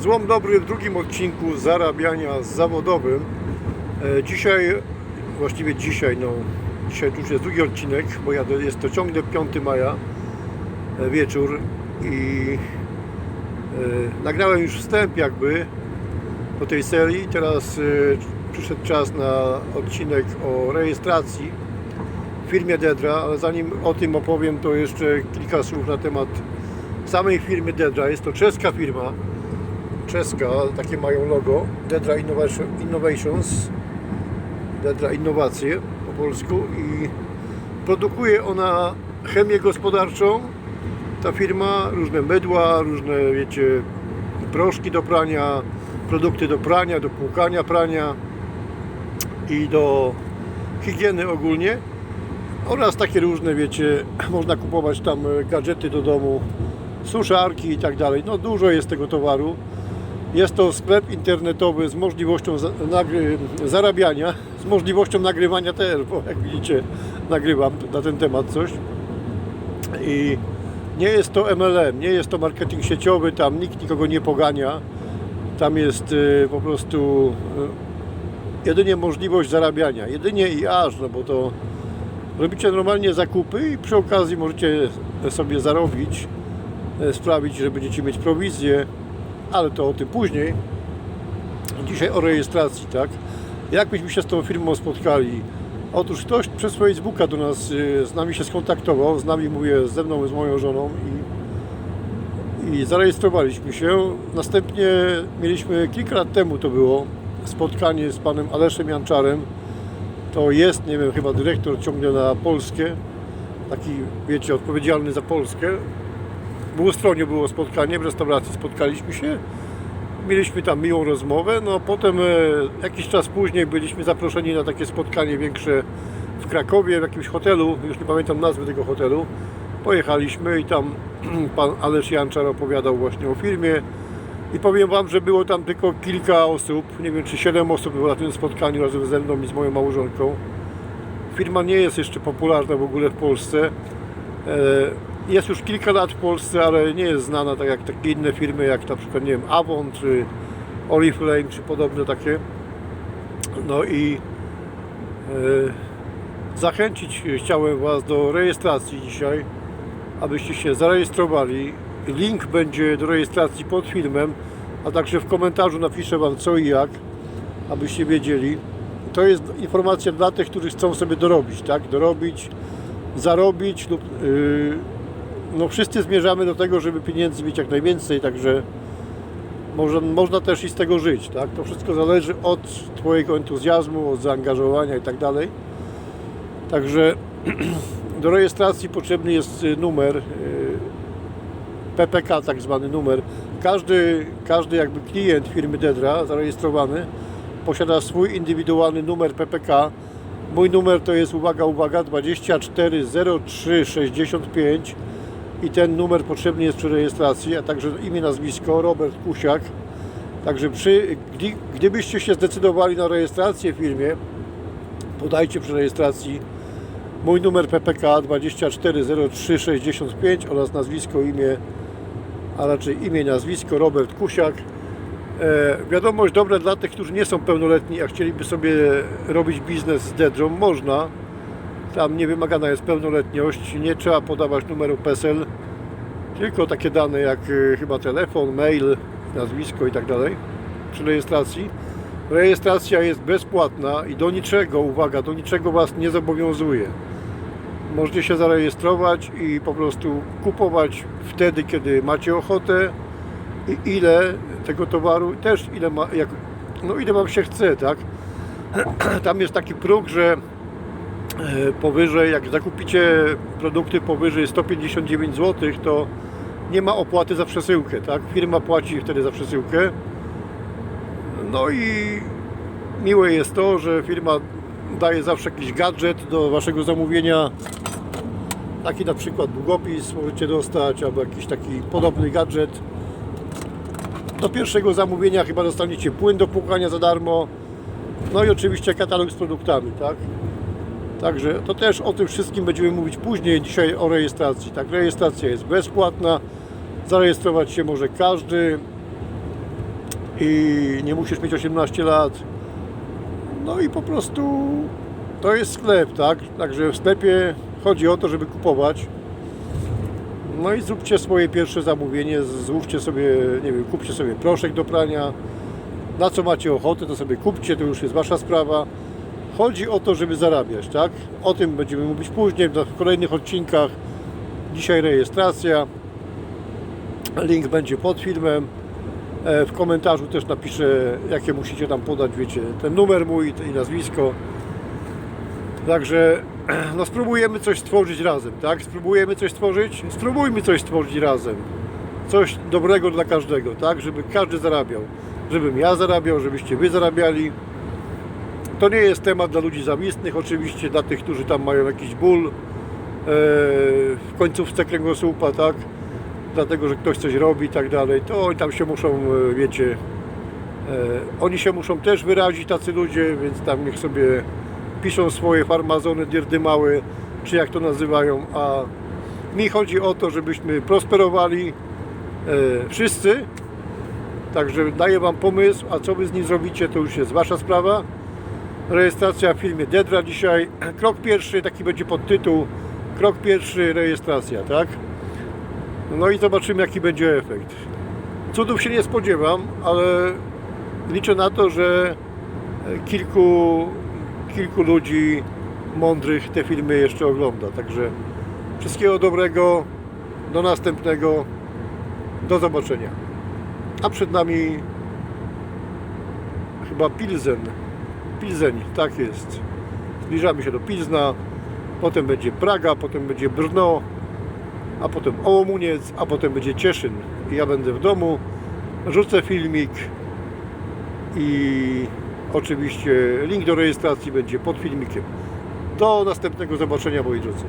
Złom dobry w drugim odcinku zarabiania zawodowym. E, Dzisiaj, właściwie dzisiaj, no dzisiaj już jest drugi odcinek, bo jadę, jest to ciągle 5 maja e, wieczór i e, nagrałem już wstęp jakby do tej serii. Teraz przyszedł czas na odcinek o rejestracji w firmie Dedra, ale zanim o tym opowiem, to jeszcze kilka słów na temat samej firmy Dedra. Jest to czeska firma, czeska, takie mają logo, Dedra Innovation, Innovations, Dedra Innowacje po polsku. I produkuje ona chemię gospodarczą, ta firma, różne mydła, różne, wiecie, proszki do prania, produkty do prania, do płukania prania i do higieny ogólnie. Oraz takie różne, wiecie, można kupować tam gadżety do domu, suszarki i tak dalej. No dużo jest tego towaru. Jest to sklep internetowy z możliwością zarabiania, z możliwością nagrywania też, bo jak widzicie nagrywam na ten temat coś. I nie jest to MLM, nie jest to marketing sieciowy, tam nikt nikogo nie pogania. Tam jest y, po prostu y, jedynie możliwość zarabiania, jedynie i aż, no bo to robicie normalnie zakupy i przy okazji możecie sobie zarobić, e, sprawić, że będziecie mieć prowizję, ale to o tym później. Dzisiaj o rejestracji, tak? Jak byśmy się z tą firmą spotkali? Otóż ktoś przez Facebooka do nas, y, z nami się skontaktował, z nami mówię, ze mną, z moją żoną i, i zarejestrowaliśmy się. Następnie mieliśmy kilka lat temu to było spotkanie z panem Aleszem Janczarem, to jest, nie wiem, chyba dyrektor ciągle na Polskę, taki, wiecie, odpowiedzialny za Polskę. W Błustronie było spotkanie, w restauracji spotkaliśmy się, mieliśmy tam miłą rozmowę, no potem e, jakiś czas później byliśmy zaproszeni na takie spotkanie większe w Krakowie, w jakimś hotelu, już nie pamiętam nazwy tego hotelu. Pojechaliśmy i tam pan Alesz Janczar opowiadał właśnie o firmie, i powiem Wam, że było tam tylko kilka osób, nie wiem czy 7 osób było na tym spotkaniu razem ze mną i z moją małżonką. Firma nie jest jeszcze popularna w ogóle w Polsce. Jest już kilka lat w Polsce, ale nie jest znana tak jak takie inne firmy, jak na przykład nie wiem, Avon czy Oriflame czy podobne takie. No i e, zachęcić chciałem Was do rejestracji dzisiaj, abyście się zarejestrowali. Link będzie do rejestracji pod filmem, a także w komentarzu napiszę Wam co i jak, abyście wiedzieli. To jest informacja dla tych, którzy chcą sobie dorobić, tak? Dorobić, zarobić lub yy, no wszyscy zmierzamy do tego, żeby pieniędzy mieć jak najwięcej, także można, można też i z tego żyć, tak? To wszystko zależy od Twojego entuzjazmu, od zaangażowania i tak dalej. Także do rejestracji potrzebny jest y, numer y, PPK, tak zwany numer. Każdy, każdy jakby klient firmy Dedra zarejestrowany posiada swój indywidualny numer PPK. Mój numer to jest, uwaga, uwaga, 240365 i ten numer potrzebny jest przy rejestracji, a także imię, nazwisko Robert Kusiak. Także przy, gdy, gdybyście się zdecydowali na rejestrację w firmie, podajcie przy rejestracji mój numer PPK 240365 oraz nazwisko, imię, a raczej imię, nazwisko Robert Kusiak. E, wiadomość dobra dla tych, którzy nie są pełnoletni, a chcieliby sobie robić biznes z Dedrą, można. Tam nie wymagana jest pełnoletność, nie trzeba podawać numeru PESEL, tylko takie dane jak e, chyba telefon, mail, nazwisko i tak dalej przy rejestracji. Rejestracja jest bezpłatna i do niczego, uwaga, do niczego Was nie zobowiązuje. Możecie się zarejestrować i po prostu kupować wtedy, kiedy macie ochotę i ile tego towaru, też ile, ma, jak, no ile Wam się chce, tak? Tam jest taki próg, że powyżej, jak zakupicie produkty powyżej 159 zł, to nie ma opłaty za przesyłkę, tak? Firma płaci wtedy za przesyłkę. No i miłe jest to, że firma daje zawsze jakiś gadżet do Waszego zamówienia. Taki na przykład długopis możecie dostać, albo jakiś taki podobny gadżet. Do pierwszego zamówienia chyba dostaniecie płyn do płukania za darmo. No i oczywiście katalog z produktami, tak? Także to też o tym wszystkim będziemy mówić później, dzisiaj o rejestracji. Tak, rejestracja jest bezpłatna, zarejestrować się może każdy. i nie musisz mieć 18 lat. No i po prostu to jest sklep, tak? Także w sklepie chodzi o to, żeby kupować. No i zróbcie swoje pierwsze zamówienie, złówcie sobie, nie wiem, kupcie sobie proszek do prania. Na co macie ochotę, to sobie kupcie, to już jest wasza sprawa. Chodzi o to, żeby zarabiać, tak? O tym będziemy mówić później, w kolejnych odcinkach. Dzisiaj rejestracja. Link będzie pod filmem. E, W komentarzu też napiszę, jakie musicie tam podać, wiecie, ten numer mój i nazwisko. Także no spróbujemy coś stworzyć razem, tak? Spróbujemy coś stworzyć? Spróbujmy coś stworzyć razem. Coś dobrego dla każdego, tak? Żeby każdy zarabiał. Żebym ja zarabiał, żebyście wy zarabiali. To nie jest temat dla ludzi zawistnych, oczywiście dla tych, którzy tam mają jakiś ból e, w końcówce kręgosłupa, tak? Dlatego, że ktoś coś robi i tak dalej. To oni tam się muszą, e, wiecie, e, oni się muszą też wyrazić, tacy ludzie, więc tam niech sobie piszą swoje farmazony, dierdymały, czy jak to nazywają, a mi chodzi o to, żebyśmy prosperowali wszyscy. Także daję Wam pomysł, a co Wy z nim zrobicie, to już jest Wasza sprawa. Rejestracja w filmie Dedra dzisiaj. Krok pierwszy, taki będzie podtytuł. Krok pierwszy, rejestracja, tak? No i zobaczymy, jaki będzie efekt. Cudów się nie spodziewam, ale liczę na to, że kilku, kilku ludzi mądrych te filmy jeszcze ogląda. Także wszystkiego dobrego, do następnego, do zobaczenia. A przed nami chyba Pilzen. Pilzeń, tak jest. Zbliżamy się do Pilzna, potem będzie Praga, potem będzie Brno, a potem Ołomuniec, a potem będzie Cieszyn. I ja będę w domu, rzucę filmik i oczywiście link do rejestracji będzie pod filmikiem. Do następnego zobaczenia moi drodzy.